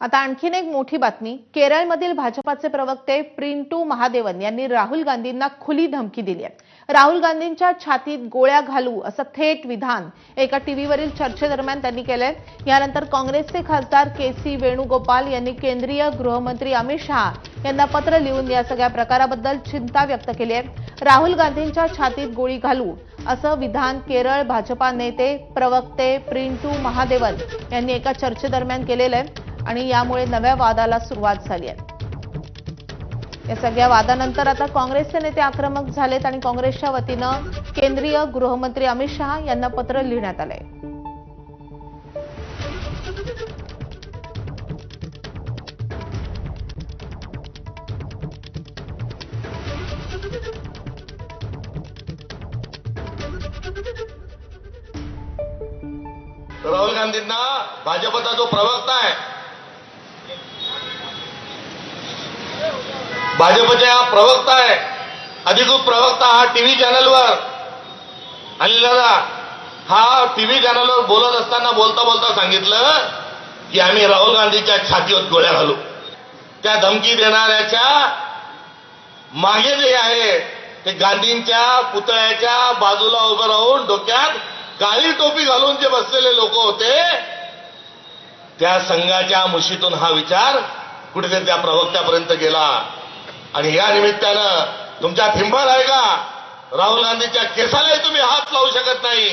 आता आणखीन एक मोठी बातमी. केरळमधील भाजपाचे प्रवक्ते प्रिंटू महादेवन यांनी राहुल गांधींना खुली धमकी दिली आहे. राहुल गांधींच्या छातीत गोळ्या घालू असं थेट विधान एका टीव्हीवरील चर्चेदरम्यान त्यांनी केलंय. यानंतर काँग्रेसचे खासदार के सी वेणुगोपाल यांनी केंद्रीय गृहमंत्री अमित शहा यांना पत्र लिहून या सगळ्या प्रकाराबद्दल चिंता व्यक्त केली आहे. राहुल गांधींच्या छातीत गोळी घालू असं विधान केरळ भाजपा नेते प्रवक्ते प्रिंटू महादेवन यांनी एका चर्चेदरम्यान केलेलं आहे. आणि यामुळे नव्या वादाला सुरुवात झाली आहे. या सगळ्या वादानंतर आता काँग्रेसचे नेते आक्रमक झालेत आणि काँग्रेसच्या वतीनं केंद्रीय गृहमंत्री अमित शहा यांना पत्र लिहिण्यात आलंय. राहुल गांधींना भाजपचा जो प्रवक्ता आहे भाजपच्या हा प्रवक्ता आहे. अधिकृत प्रवक्ता हा टीव्ही चॅनलवर. आणि दादा हा टीव्ही चॅनलवर बोलत असताना बोलता बोलता सांगितलं की आम्ही राहुल गांधीच्या छातीवर गोळ्या घालू. त्या धमकी देणाऱ्याच्या मागे जे आहे ते गांधींच्या पुतळ्याच्या बाजूला उभं राहून डोक्यात काळी टोपी घालून जे बसलेले लोक होते त्या संघाच्या मुशीतून हा विचार कुठेतरी त्या प्रवक्त्यापर्यंत गेला. आणि या निमित्तानं तुमच्या फिंबर आहे का? राहुल गांधीच्या केसालाही तुम्ही हात लावू शकत नाही.